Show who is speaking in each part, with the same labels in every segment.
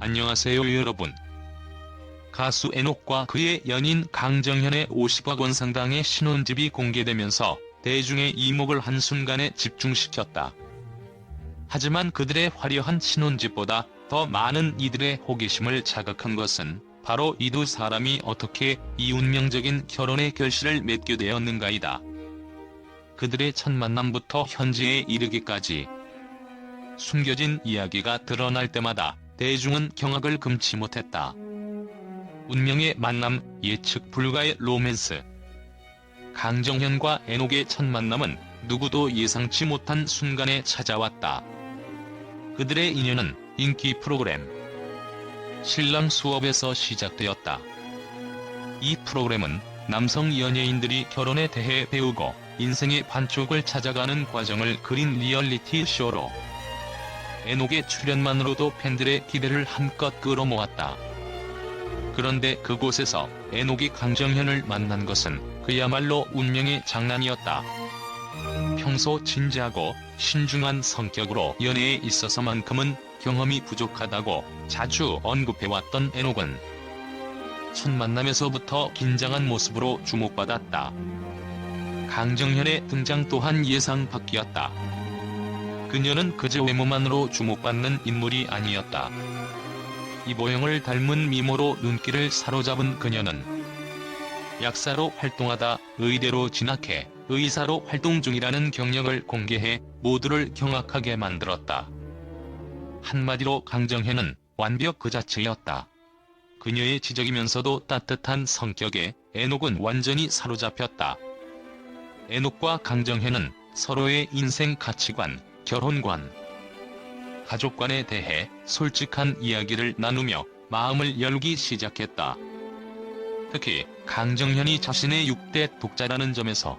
Speaker 1: 안녕하세요 여러분. 가수 에녹과 그의 연인 강정현의 50억 원 상당의 신혼집이 공개되면서 대중의 이목을 한순간에 집중시켰다. 하지만 그들의 화려한 신혼집보다 더 많은 이들의 호기심을 자극한 것은 바로 이 두 사람이 어떻게 이 운명적인 결혼의 결실을 맺게 되었는가이다. 그들의 첫 만남부터 현재에 이르기까지 숨겨진 이야기가 드러날 때마다 대중은 경악을 금치 못했다. 운명의 만남, 예측 불가의 로맨스. 강정현과 에녹의 첫 만남은 누구도 예상치 못한 순간에 찾아왔다. 그들의 인연은 인기 프로그램 신랑 수업에서 시작되었다. 이 프로그램은 남성 연예인들이 결혼에 대해 배우고 인생의 반쪽을 찾아가는 과정을 그린 리얼리티 쇼로 에녹의 출연만으로도 팬들의 기대를 한껏 끌어모았다. 그런데 그곳에서 에녹이 강정현을 만난 것은 그야말로 운명의 장난이었다. 평소 진지하고 신중한 성격으로 연애에 있어서만큼은 경험이 부족하다고 자주 언급해왔던 에녹은 첫 만남에서부터 긴장한 모습으로 주목받았다. 강정현의 등장 또한 예상 밖이었다. 그녀는 그저 외모만으로 주목받는 인물이 아니었다. 이보영을 닮은 미모로 눈길을 사로잡은 그녀는 약사로 활동하다 의대로 진학해 의사로 활동 중이라는 경력을 공개해 모두를 경악하게 만들었다. 한마디로 강정현은 완벽 그 자체였다. 그녀의 지적이면서도 따뜻한 성격에 에녹은 완전히 사로잡혔다. 에녹과 강정현은 서로의 인생 가치관, 결혼관, 가족관에 대해 솔직한 이야기를 나누며 마음을 열기 시작했다. 특히 강정현이 자신의 6대 독자라는 점에서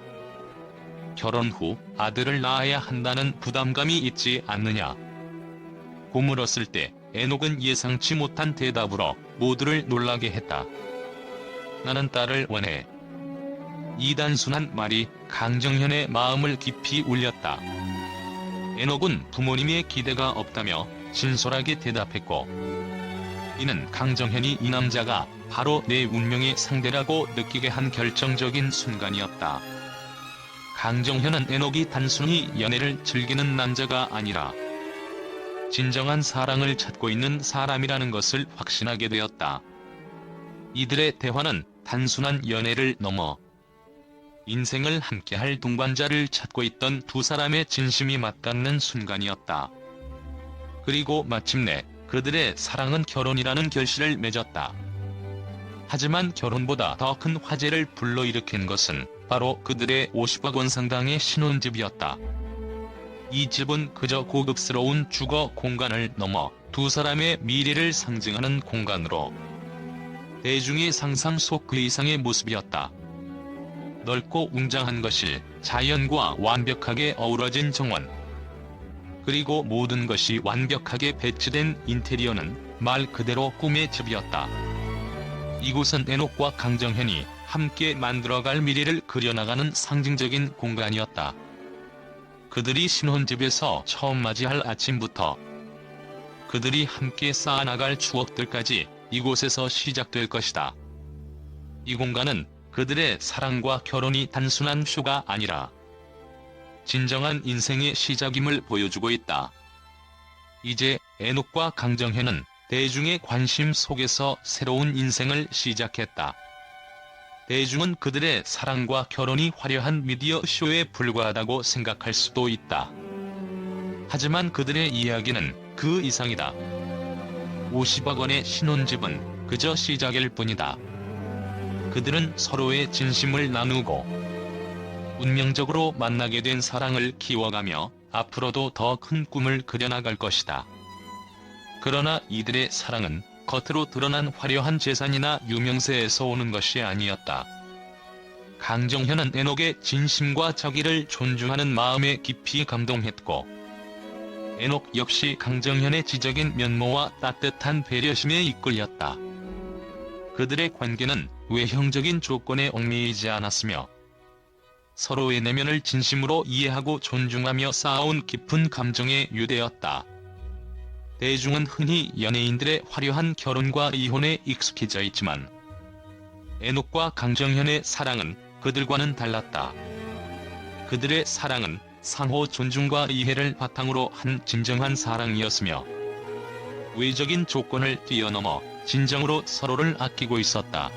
Speaker 1: 결혼 후 아들을 낳아야 한다는 부담감이 있지 않느냐. 고물었을 때 에녹은 예상치 못한 대답으로 모두를 놀라게 했다. 나는 딸을 원해. 이 단순한 말이 강정현의 마음을 깊이 울렸다. 에녹은 부모님의 기대가 없다며 진솔하게 대답했고 이는 강정현이 이 남자가 바로 내 운명의 상대라고 느끼게 한 결정적인 순간이었다. 강정현은 에녹이 단순히 연애를 즐기는 남자가 아니라 진정한 사랑을 찾고 있는 사람이라는 것을 확신하게 되었다. 이들의 대화는 단순한 연애를 넘어 인생을 함께할 동반자를 찾고 있던 두 사람의 진심이 맞닿는 순간이었다. 그리고 마침내 그들의 사랑은 결혼이라는 결실을 맺었다. 하지만 결혼보다 더 큰 화제를 불러일으킨 것은 바로 그들의 50억 원 상당의 신혼집이었다. 이 집은 그저 고급스러운 주거 공간을 넘어 두 사람의 미래를 상징하는 공간으로 대중의 상상 속 그 이상의 모습이었다. 넓고 웅장한 거실, 자연과 완벽하게 어우러진 정원. 그리고 모든 것이 완벽하게 배치된 인테리어는 말 그대로 꿈의 집이었다. 이곳은 에녹과 강정현이 함께 만들어갈 미래를 그려나가는 상징적인 공간이었다. 그들이 신혼집에서 처음 맞이할 아침부터 그들이 함께 쌓아나갈 추억들까지 이곳에서 시작될 것이다. 이 공간은 그들의 사랑과 결혼이 단순한 쇼가 아니라 진정한 인생의 시작임을 보여주고 있다. 이제 에녹과 강정현은 대중의 관심 속에서 새로운 인생을 시작했다. 대중은 그들의 사랑과 결혼이 화려한 미디어 쇼에 불과하다고 생각할 수도 있다. 하지만 그들의 이야기는 그 이상이다. 50억 원의 신혼집은 그저 시작일 뿐이다. 그들은 서로의 진심을 나누고 운명적으로 만나게 된 사랑을 키워가며 앞으로도 더 큰 꿈을 그려나갈 것이다. 그러나 이들의 사랑은 겉으로 드러난 화려한 재산이나 유명세에서 오는 것이 아니었다. 강정현은 에녹의 진심과 자기를 존중하는 마음에 깊이 감동했고 에녹 역시 강정현의 지적인 면모와 따뜻한 배려심에 이끌렸다. 그들의 관계는 외형적인 조건에 얽매이지 않았으며 서로의 내면을 진심으로 이해하고 존중하며 쌓아온 깊은 감정에 유대였다. 대중은 흔히 연예인들의 화려한 결혼과 이혼에 익숙해져 있지만 에녹과 강정현의 사랑은 그들과는 달랐다. 그들의 사랑은 상호 존중과 이해를 바탕으로 한 진정한 사랑이었으며 외적인 조건을 뛰어넘어 진정으로 서로를 아끼고 있었다.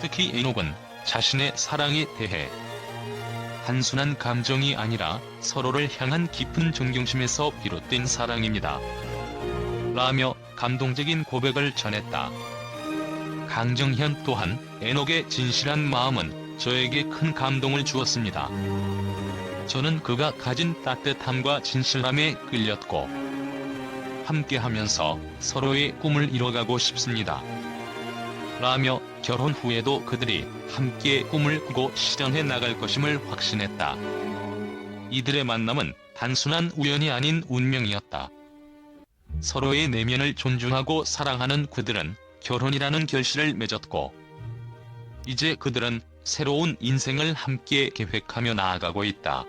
Speaker 1: 특히 에녹은 자신의 사랑에 대해 단순한 감정이 아니라 서로를 향한 깊은 존경심에서 비롯된 사랑입니다. 라며 감동적인 고백을 전했다. 강정현 또한 에녹의 진실한 마음은 저에게 큰 감동을 주었습니다. 저는 그가 가진 따뜻함과 진실함에 끌렸고 함께하면서 서로의 꿈을 이뤄가고 싶습니다. 라며 결혼 후에도 그들이 함께 꿈을 꾸고 실현해 나갈 것임을 확신했다. 이들의 만남은 단순한 우연이 아닌 운명이었다. 서로의 내면을 존중하고 사랑하는 그들은 결혼이라는 결실을 맺었고 이제 그들은 새로운 인생을 함께 계획하며 나아가고 있다.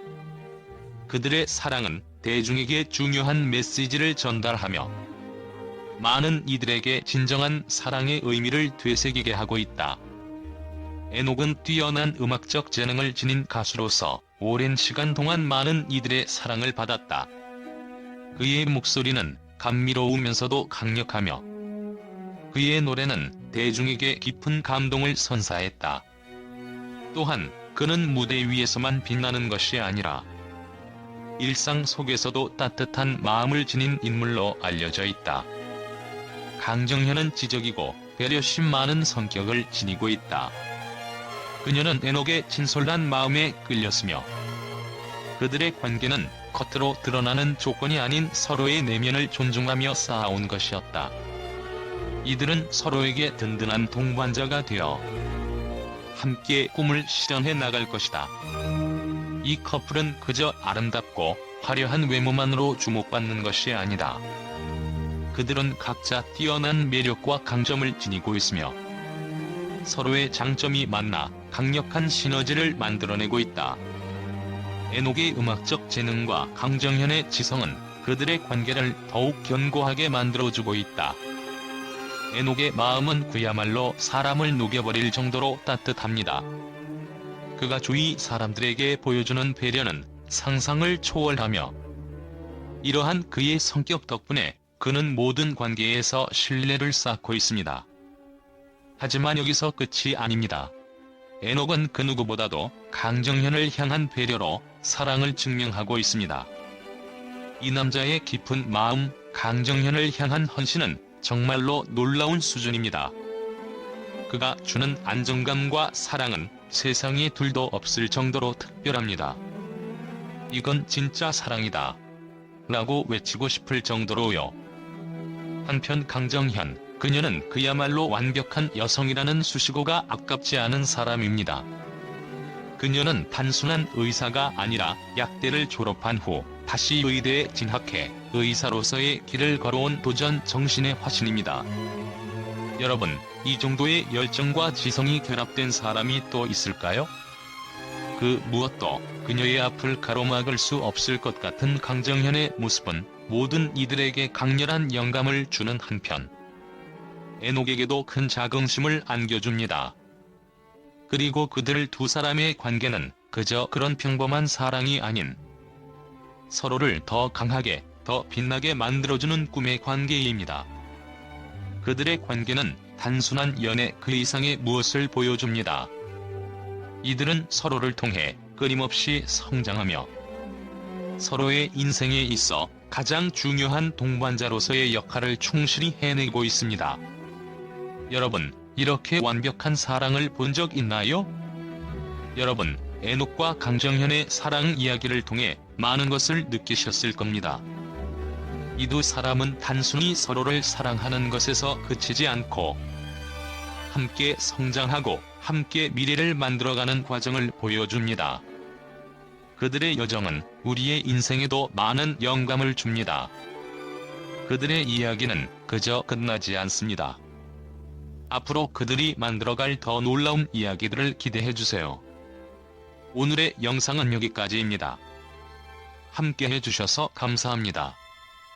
Speaker 1: 그들의 사랑은 대중에게 중요한 메시지를 전달하며 많은 이들에게 진정한 사랑의 의미를 되새기게 하고 있다. 에녹은 뛰어난 음악적 재능을 지닌 가수로서 오랜 시간 동안 많은 이들의 사랑을 받았다. 그의 목소리는 감미로우면서도 강력하며 그의 노래는 대중에게 깊은 감동을 선사했다. 또한 그는 무대 위에서만 빛나는 것이 아니라 일상 속에서도 따뜻한 마음을 지닌 인물로 알려져 있다. 강정현은 지적이고 배려심 많은 성격을 지니고 있다. 그녀는 에녹의 진솔한 마음에 끌렸으며 그들의 관계는 겉으로 드러나는 조건이 아닌 서로의 내면을 존중하며 쌓아온 것이었다. 이들은 서로에게 든든한 동반자가 되어 함께 꿈을 실현해 나갈 것이다. 이 커플은 그저 아름답고 화려한 외모만으로 주목받는 것이 아니다. 그들은 각자 뛰어난 매력과 강점을 지니고 있으며 서로의 장점이 만나 강력한 시너지를 만들어내고 있다. 에녹의 음악적 재능과 강정현의 지성은 그들의 관계를 더욱 견고하게 만들어주고 있다. 에녹의 마음은 그야말로 사람을 녹여버릴 정도로 따뜻합니다. 그가 주위 사람들에게 보여주는 배려는 상상을 초월하며 이러한 그의 성격 덕분에 그는 모든 관계에서 신뢰를 쌓고 있습니다. 하지만 여기서 끝이 아닙니다. 에녹은 그 누구보다도 강정현을 향한 배려로 사랑을 증명하고 있습니다. 이 남자의 깊은 마음, 강정현을 향한 헌신은 정말로 놀라운 수준입니다. 그가 주는 안정감과 사랑은 세상에 둘도 없을 정도로 특별합니다. 이건 진짜 사랑이다. 라고 외치고 싶을 정도로요. 한편 강정현, 그녀는 그야말로 완벽한 여성이라는 수식어가 아깝지 않은 사람입니다. 그녀는 단순한 의사가 아니라 약대를 졸업한 후 다시 의대에 진학해 의사로서의 길을 걸어온 도전 정신의 화신입니다. 여러분, 이 정도의 열정과 지성이 결합된 사람이 또 있을까요? 그 무엇도 그녀의 앞을 가로막을 수 없을 것 같은 강정현의 모습은 모든 이들에게 강렬한 영감을 주는 한편 에녹에게도 큰 자긍심을 안겨줍니다. 그리고 그들 두 사람의 관계는 그저 그런 평범한 사랑이 아닌 서로를 더 강하게, 더 빛나게 만들어주는 꿈의 관계입니다. 그들의 관계는 단순한 연애 그 이상의 무엇을 보여줍니다. 이들은 서로를 통해 끊임없이 성장하며 서로의 인생에 있어 가장 중요한 동반자로서의 역할을 충실히 해내고 있습니다. 여러분, 이렇게 완벽한 사랑을 본 적 있나요? 여러분, 에녹과 강정현의 사랑 이야기를 통해 많은 것을 느끼셨을 겁니다. 이 두 사람은 단순히 서로를 사랑하는 것에서 그치지 않고 함께 성장하고 함께 미래를 만들어가는 과정을 보여줍니다. 그들의 여정은 우리의 인생에도 많은 영감을 줍니다. 그들의 이야기는 그저 끝나지 않습니다. 앞으로 그들이 만들어갈 더 놀라운 이야기들을 기대해주세요. 오늘의 영상은 여기까지입니다. 함께 해주셔서 감사합니다.